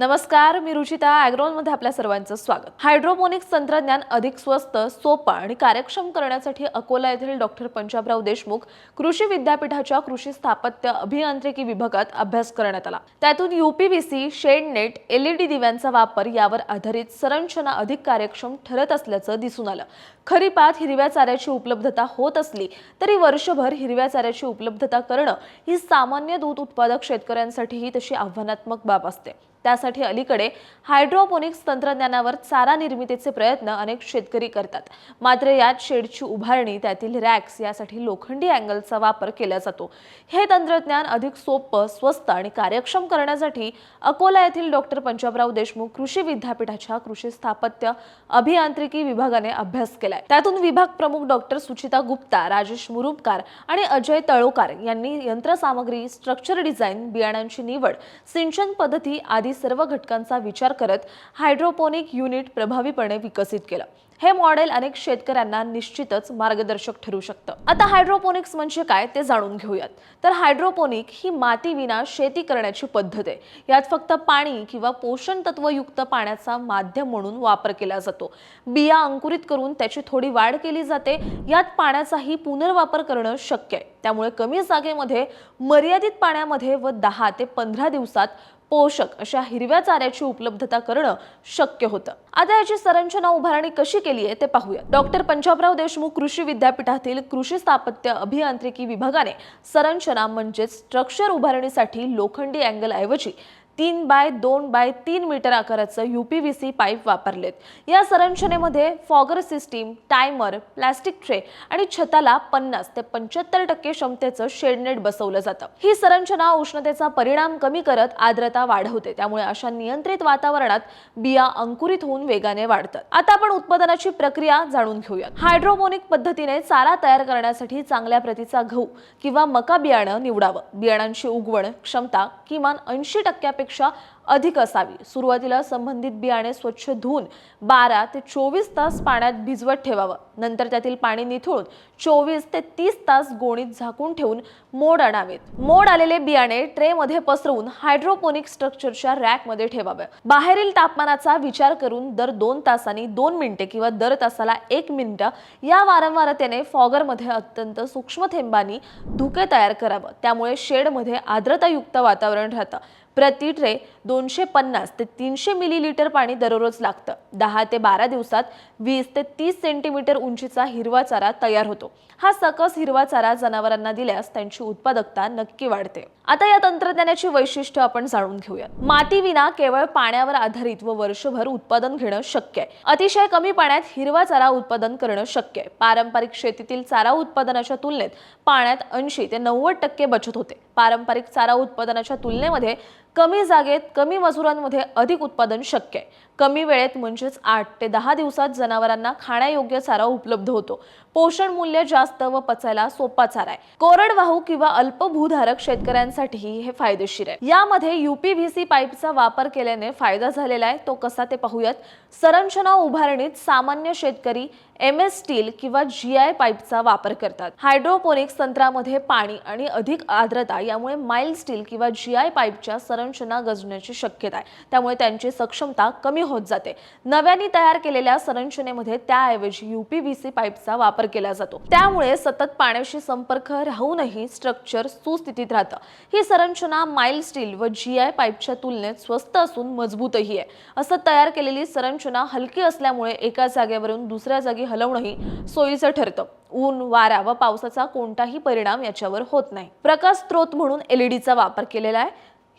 नमस्कार मी रुचिता मध्ये आपल्या सर्वांचं स्वागत. हायड्रोपोनिक्स तंत्रज्ञान अधिक स्वस्त सोपं आणि कार्यक्षम करण्यासाठी अकोला येथील डॉक्टर पंजाबराव देशमुख कृषी विद्यापीठाच्या कृषी स्थापत्य अभियांत्रिकी विभागात अभ्यास करण्यात आला. त्यातून युपीव्हीसी शेड नेट एलईडी दिव्यांचा वापर यावर आधारित संरचना अधिक कार्यक्षम ठरत असल्याचं दिसून आलं. खरीपात हिरव्या चाऱ्याची उपलब्धता होत असली तरी वर्षभर हिरव्या चाऱ्याची उपलब्धता करणं ही सामान्य दूध उत्पादक शेतकऱ्यांसाठीही तशी आव्हानात्मक बाब असते. त्यासाठी अलीकडे हायड्रोपोनिक्स तंत्रज्ञानावर चारा निर्मितीचे प्रयत्न अनेक शेतकरी करतात. मात्र यात शेडची उभारणी त्यातील रॅक्स यासाठी लोखंडी अँगलचा वापर केला जातो. हे तंत्रज्ञान अधिक सोपं स्वस्त आणि कार्यक्षम करण्यासाठी अकोला येथील डॉक्टर पंजाबराव देशमुख कृषी विद्यापीठाच्या कृषी स्थापत्य अभियांत्रिकी विभागाने अभ्यास केलाय. त्यातून विभाग प्रमुख डॉक्टर सुचिता गुप्ता राजेश मुरुमकार आणि अजय तळोकार यांनी यंत्रसामग्री स्ट्रक्चर डिझाईन बियाणांची निवड सिंचन पद्धती आदी सर्व घटकांचा विचार करत हायड्रोपोनिक युनिट प्रभावीपणे विकसित केलं. हे मॉडेल अनेक शेतकऱ्यांना निश्चितच मार्गदर्शक ठरू शकतं. आता हायड्रोपोनिक्स म्हणजे काय ते जाणून घेऊयात. तर हायड्रोपोनिक ही मातीविना शेती करण्याची पद्धत आहे. यात फक्त पाणी किंवा पोषण तत्वयुक्त पाण्याचा माध्यम म्हणून वापर केला जातो. बिया अंकुरित करून त्याची थोडी वाढ केली जाते. यात पाण्याचाही पुनर्वापर करणं शक्य आहे. त्यामुळे कमी जागेमध्ये मर्यादित पाण्यामध्ये व दहा ते पंधरा दिवसात पोषक अशा हिरव्या चाऱ्याची उपलब्धता करणं शक्य होतं. आता याची संरचना उभारणी कशी केली आहे ते पाहूया. डॉक्टर पंजाबराव देशमुख कृषी विद्यापीठातील कृषी स्थापत्य अभियांत्रिकी विभागाने संरचना म्हणजेच स्ट्रक्चर उभारणीसाठी लोखंडी अँगल ऐवजी तीन बाय दोन बाय तीन metre आकाराचं U P V C pipe वापरलेत. या संरचनेमध्ये fogger system timer plastic tray आणि छताला पन्नास ते पंच्याहत्तर टक्के क्षमतेचं शेडनेट बसवलं जातं. ही संरचना उष्णतेचा परिणाम कमी करत आर्द्रता वाढवते. त्यामुळे अशा नियंत्रित वातावरणात बिया अंकुरित होऊन वेगाने वाढतात. आता आपण उत्पादनाची प्रक्रिया जाणून घेऊयात. हायड्रोपोनिक पद्धतीने चारा तयार करण्यासाठी चांगल्या प्रतीचा गहू किंवा मका बियाणं निवडावं. बियाणांची उगवण क्षमता किमान ऐंशी टक्क्या टक्क्यापेक्षा अधिक असावी. सुरुवातीला संबंधित बियाणे स्वच्छ धुवून बारा ते चोवीस तास पाण्यात भिजवत ठेवावं. नंतर त्यातील पाणी निथळून चोवीस ते तीस तास गोणीत झाकून ठेवून मोड आणावेत. मोड आलेले बियाणे ट्रेमध्ये पसरवून हायड्रोपोनिक स्ट्रक्चरच्या रॅकमध्ये ठेवावे. बाहेरील तापमानाचा विचार करून दर दोन तासांनी दोन मिनिटे किंवा दर तासाला एक मिनिटं या वारंवारतेने फॉगरमध्ये अत्यंत सूक्ष्म थेंबांनी धुके तयार करावं. त्यामुळे शेडमध्ये आर्द्रतायुक्त वातावरण राहतं. प्रति ट्रे दोनशे पन्नास ते तीनशे मिलीलिटर पाणी दररोज लागतं. दहा ते बारा दिवसात वीस ते तीस सेंटीमीटर उंचीचा हिरवा चारा तयार होतो. हा सकस हिरवा चारा जनावरांना दिल्यास त्यांची उत्पादकता नक्की वाढते. आता या तंत्रज्ञानाची वैशिष्ट्य आपण जाणून घेऊयात. मातीविना केवळ पाण्यावर आधारित व वर्षभर उत्पादन घेणं शक्य आहे. अतिशय कमी पाण्यात हिरवा चारा उत्पादन करणं शक्य आहे. पारंपरिक शेतीतील चारा उत्पादनाच्या तुलनेत पाण्यात ऐंशी ते नव्वद टक्के बचत होते. पारंपरिक चारा उत्पादनाच्या तुलनेमध्ये कमी जागेत कमी मजुरांमध्ये अधिक उत्पादन शक्य आहे. कमी वेळेत म्हणजेच आठ ते दहा दिवसात जनावरांना खाण्यायोग्य चारा उपलब्ध होतो. पोषण मूल्य जास्त व पचायला सोपा चारा आहे. कोरडवाहू किंवा अल्पभूधारक शेतकऱ्यांसाठीही हे फायदेशीर आहे. यामध्ये युपीव्हीसी पाईपचा वापर केल्याने फायदा झालेला आहे. तो कसा ते पाहूयात. संरचना उभारणीत सामान्य शेतकरी एम एस स्टील किंवा जी आय पाईपचा वापर करतात. हायड्रोपोनिक्स तंत्रामध्ये पाणी आणि अधिक आर्द्रता यामुळे माइल्ड स्टील किंवा जी आय पाईपच्या संरचना गजण्याची शक्यता आहे. त्यामुळे त्यांची सक्षमता कमी होत जाते. नव्याने तयार केलेल्या संरचनेमध्ये त्याऐवजी युपीव्हीसी पाईपचा वापर केला जातो. त्यामुळे सतत पाण्याशी संपर्क राहूनही स्ट्रक्चर सुस्थितीत राहतं. ही संरचना माइल स्टील व जी आय पाईपच्या तुलनेत स्वस्त असून मजबूतही आहे. असं तयार केलेली संरचना हलकी असल्यामुळे एका जागेवरून दुसऱ्या जागी हलवणंही सोयीचं ठरतं. ऊन वारा व पावसाचा कोणताही परिणाम याच्यावर होत नाही. प्रकाश स्त्रोत म्हणून एलईडीचा वापर केलेला आहे.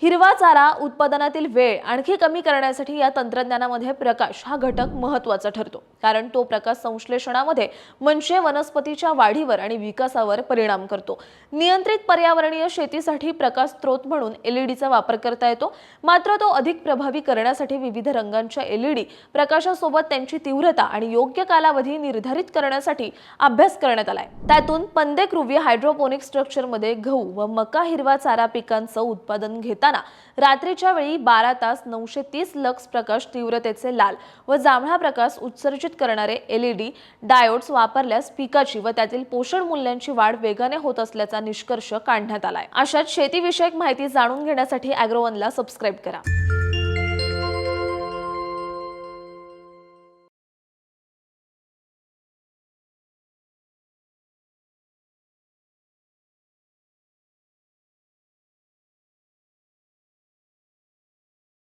हिरवा चारा उत्पादनातील वेळ आणखी कमी करण्यासाठी या तंत्रज्ञानामध्ये प्रकाश हा घटक महत्त्वाचा ठरतो. कारण तो प्रकाश संश्लेषणामध्ये म्हणजे वनस्पतीच्या वाढीवर आणि विकासावर परिणाम करतो. नियंत्रित पर्यावरणीय शेतीसाठी प्रकाश स्त्रोत म्हणून एलईडीचा वापर करता येतो. मात्र तो अधिक प्रभावी करण्यासाठी विविध रंगांच्या एलईडी प्रकाशासोबत त्यांची तीव्रता आणि योग्य कालावधी निर्धारित करण्यासाठी अभ्यास करण्यात आलाय. त्यातून पंदेकृवी हायड्रोपोनिक स्ट्रक्चरमध्ये गहू व मका हिरवा चारा पिकांचं उत्पादन असताना रात्रीच्या वेळी बारा तास नऊशे तीस लक्स प्रकाश तीव्रतेचे लाल व जांभळा प्रकाश उत्सर्जित करणारे एलईडी डायोड्स वापरल्यास पिकाची व त्यातील पोषण मूल्यांची वाढ वेगाने होत असल्याचा निष्कर्ष काढण्यात आलाय. अशात शेतीविषयक माहिती जाणून घेण्यासाठी अॅग्रोवनला सबस्क्राईब करा.